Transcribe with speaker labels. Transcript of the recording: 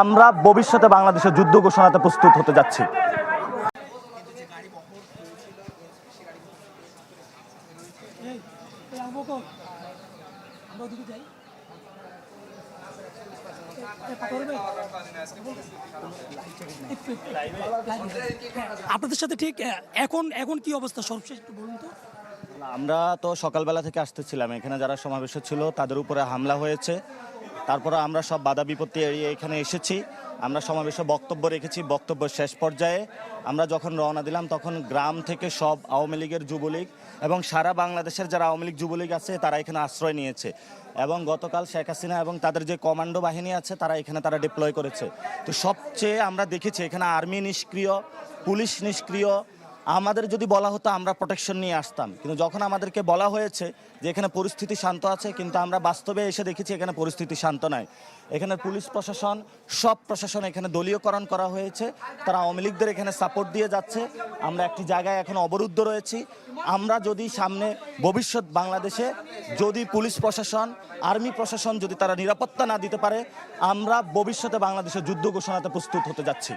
Speaker 1: আমরা ভবিষ্যতে বাংলাদেশের যুদ্ধ ঘোষণাতে প্রস্তুত হতে যাচ্ছি।
Speaker 2: আপনাদের সাথে ঠিক এখন এখন কি অবস্থা? সর্বশেষ একটু বলুন তো।
Speaker 1: আমরা তো সকালবেলা থেকে আসতেছিলাম। এখানে যারা সমাবেশ ছিল তাদের উপরে হামলা হয়েছে। তারপরে আমরা সব বাধা বিপত্তি এড়িয়ে এখানে এসেছি। আমরা সমাবেশে বক্তব্য রেখেছি, বক্তব্য শেষ পর্যায়ে। আমরা যখন রওনা দিলাম, তখন গ্রাম থেকে সব আওয়ামী লীগের যুবলীগ এবং সারা বাংলাদেশের যারা আওয়ামী লীগ যুবলীগ আছে, তারা এখানে আশ্রয় নিয়েছে। এবং গতকাল শেখ হাসিনা এবং তাদের যে কমান্ডো বাহিনী আছে, তারা এখানে তারা ডিপ্লয় করেছে। তো সবচেয়ে আমরা দেখেছি, এখানে আর্মি নিষ্ক্রিয়, পুলিশ নিষ্ক্রিয় আমাদের যদি বলা হতো, আমরা প্রোটেকশন নিয়ে আসতাম। কিন্তু যখন আমাদেরকে বলা হয়েছে যে এখানে পরিস্থিতি শান্ত আছে, কিন্তু আমরা বাস্তবে এসে দেখেছি এখানে পরিস্থিতি শান্ত নয়। এখানে পুলিশ প্রশাসন, সব প্রশাসন এখানে দলীয়করণ করা হয়েছে। তারা আওয়ামী লীগদের এখানে সাপোর্ট দিয়ে যাচ্ছে। আমরা একটি জায়গায় এখন অবরুদ্ধ রয়েছি। আমরা যদি সামনে ভবিষ্যৎ বাংলাদেশে যদি পুলিশ প্রশাসন, আর্মি প্রশাসন যদি তারা নিরাপত্তা না দিতে পারে, আমরা ভবিষ্যতে বাংলাদেশের যুদ্ধ ঘোষণাতে প্রস্তুত হতে যাচ্ছি।